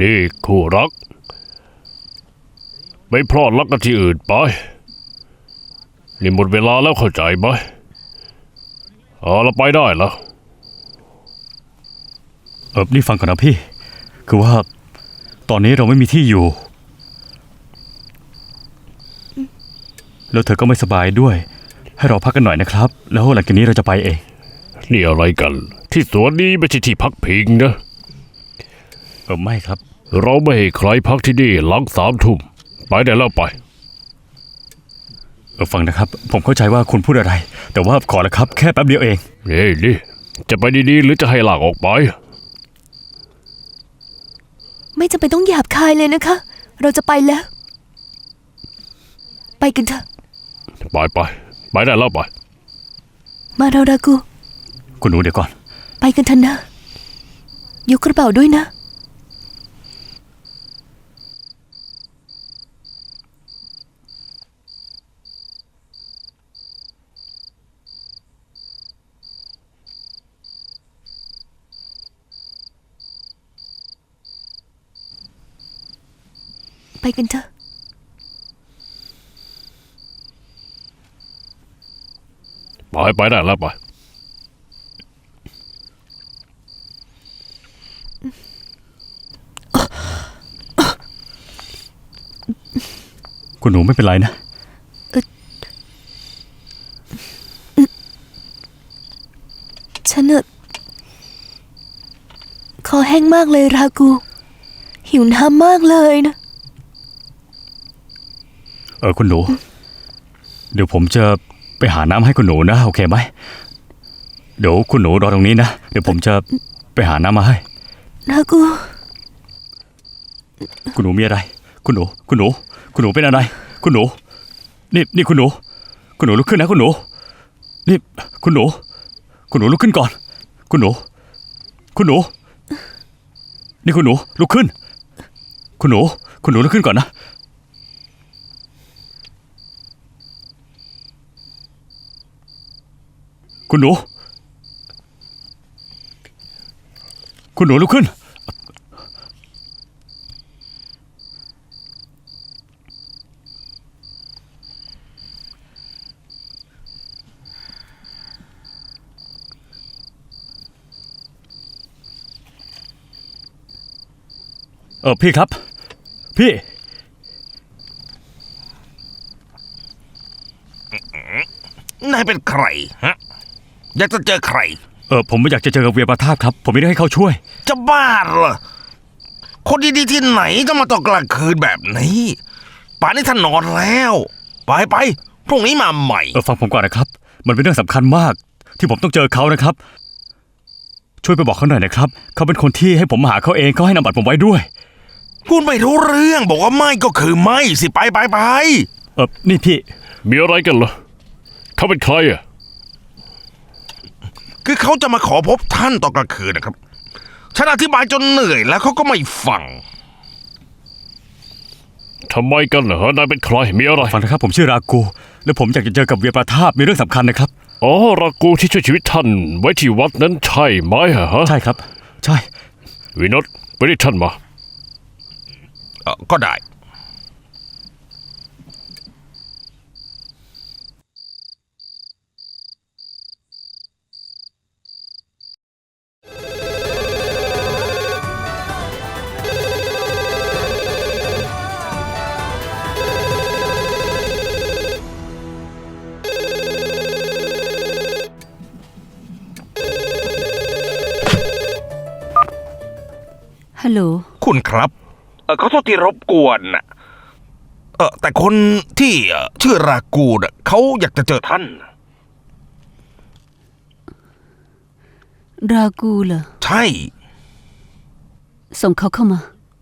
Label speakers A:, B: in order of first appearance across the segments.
A: นี่คู่รัก ไม่พลอดรักกันที่อื่นไป นี่หมดเวลาแล้วเข้าใจไหมเอาละไปได้แล้ว
B: เออนี่ฟังก่อนนะพี่ คือว่า ตอนนี้เราไม่มีที่อยู่ แล้วเธอก็ไม่สบายด้วย ให้เราพักกันหน่อยนะครับ แล้วหลังจากนี้เราจะไปเอง
A: นี่อะไรกัน ที่สวนนี้ไม่ใช่ที่พักพิงนะ
B: เออไม่ครับ
A: เราไม่ให้ใครพักที่นี่หลังสามทุ่มไปได้แล้วไป
B: เออฟังนะครับ ผมเข้าใจว่าคุณพูดอะไร แต่ว่าขอละครับ แค่แป๊บเดียวเอง
A: นี่นี่จะไปดีๆหรือจะให้ลากออกไป
C: ไม่จำเป็นต้องหยาบคายเลยนะคะ เราจะไปแล้ว ไปกันเถอะ
A: ไปไปไปได้แล้วไป
C: มาเรารากู
B: คุณหนูเดี๋ยวก่อน
C: ไปกันเถอะนะยกกระเป๋าด้วยนะ กันเถอะ
A: ไปไปได้แล้วไป
B: คุณหนูไม่เป็นไรนะ
C: ฉันเน่ะคอแห้งมากเลยรากู หิวน้ำมากเลยนะ
B: เออคุณหนู เดี๋ยวผมจะไปหาน้ำให้คุณหนูนะ โอเคไหมเดี๋ยวคุณหนูรอตรงนี้นะ เดี๋ยวผมจะไปหาน้ำมาให้
C: รากู
B: คุณหนูมีอะไร คุณหนู คุณหนู คุณหนูเป็นอะไร คุณหนู นี่นี่คุณหนู คุณหนูลุกขึ้นนะคุณหนู นี่คุณหนู คุณหนูลุกขึ้นก่อน คุณหนู คุณหนู นี่คุณหนูลุกขึ้น คุณหนู คุณหนูลุกขึ้นก่อนนะ คุณหนู คุณหนูลุกขึ้น เออพี่ครับ พี่
D: นายเป็นใครฮะ อยากจะเจอใคร
B: เออผมไม่อยากจะเจอกับเวียประทาบครับ ผมไม่ได้ให้เขาช่วย
D: จะบ้าเหรอ คนดีๆที่ไหนจะมาตอนกลางคืนแบบนี้ ป่านนี้ท่านนอนแล้ว ไปไปพรุ่งนี้มาใหม่
B: เออฟังผมก่อนนะครับ มันเป็นเรื่องสำคัญมาก ที่ผมต้องเจอเขานะครับ ช่วยไปบอกเขาหน่อยนะครับ เขาเป็นคนที่ให้ผมมาหาเขาเองเขาให้นำบัตรผมไว้ด้วย
D: พูดไม่รู้เรื่องบอกว่าไม่ก็คือไม่สิไปไปไป
B: เออนี่พี่
A: มีอะไรกันเหรอเขาเป็นใครอะ
D: คือเขาจะมาขอพบท่านตอนกลางคืนนะครับ ฉันอธิบายจนเหนื่อยแล้วเขาก็ไม่ฟัง
A: ทำไมกันเหรอนายเป็นใครมีอะไร
B: ฟังนะครับ ผมชื่อรากู และผมอยากจะเจอกับเวียประทาบมีเรื่องสำคัญนะครับ
A: อ๋อรากูที่ช่วยชีวิตท่าน ไว้ที่วัดนั้นใช่ไหมฮะ
B: ใช่ครับ ใช่
A: วินดไปเรียกท่านมา
D: เอ่อก็ได้
C: ฮัลโหล
D: คุณครับเออเขาโทษที่รบกวนน่ะเออแต่คนที่เอ่อชื่อรากูน่ะเขาอยากจะเจอท่าน
C: รากูเหรอ
D: ใช่
C: ส่งเขาเข้ามา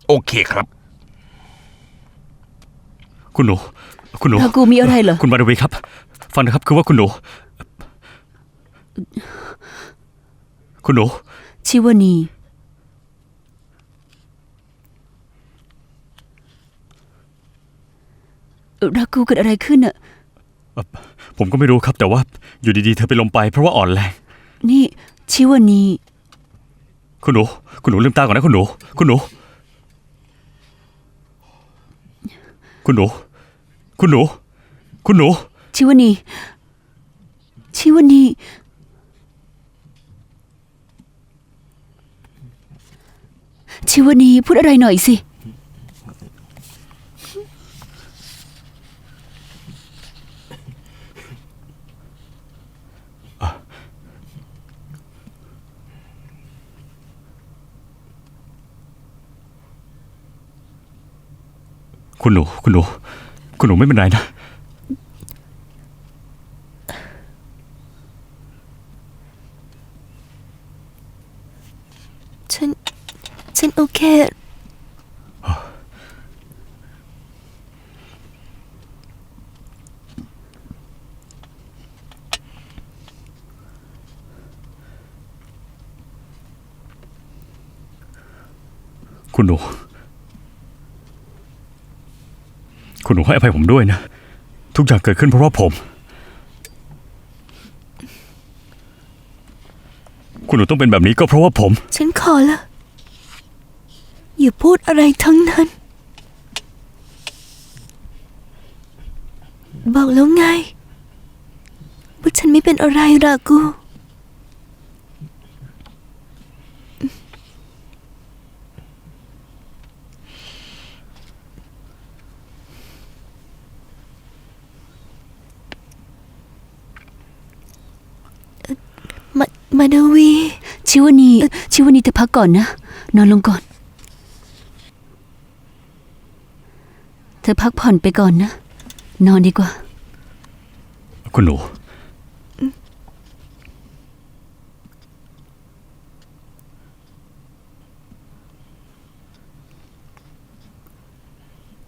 D: โอเคครับ
B: คุณหนู คุณหนู
C: รากูมีอะไรเหรอ
B: คุณมาดวีครับ ฟังนะครับ คือว่าคุณหนู คุณหนู
C: ชิวานี รากูเกิดอะไรขึ้นอะ
B: ผมก็ไม่รู้ครับ แต่ว่าอยู่ดีๆ เธอไปลมไปเพราะว่าอ่อนแรง
C: นี่ ชิวานี
B: คุณหนู คุณหนูลืมตาก่อนนะคุณหนู คุณหนู คุณหนู คุณหนู คุณหนู
C: ชิวานี ชิวานีชิวานีพูดอะไรหน่อยสิ
B: คุณหนูคุณหนูคุณหนูไม่เป็นไรนะ
C: ฉัน ฉันโอเค
B: คุณหนู คุณหนูให้อภัยผมด้วยนะ ทุกอย่างเกิดขึ้นเพราะว่าผม คุณหนูต้องเป็นแบบนี้ก็เพราะว่าผม
C: ฉันขอละอย่าพูดอะไรทั้งนั้น บอกแล้วไงว่าฉันไม่เป็นอะไรรากูา มาดาวี
E: ชิวนีชิวนีเธอพักก่อนนะ นอนลงก่อน เธอพักผ่อนไปก่อนนะ นอนดีกว่า
B: คุณหนู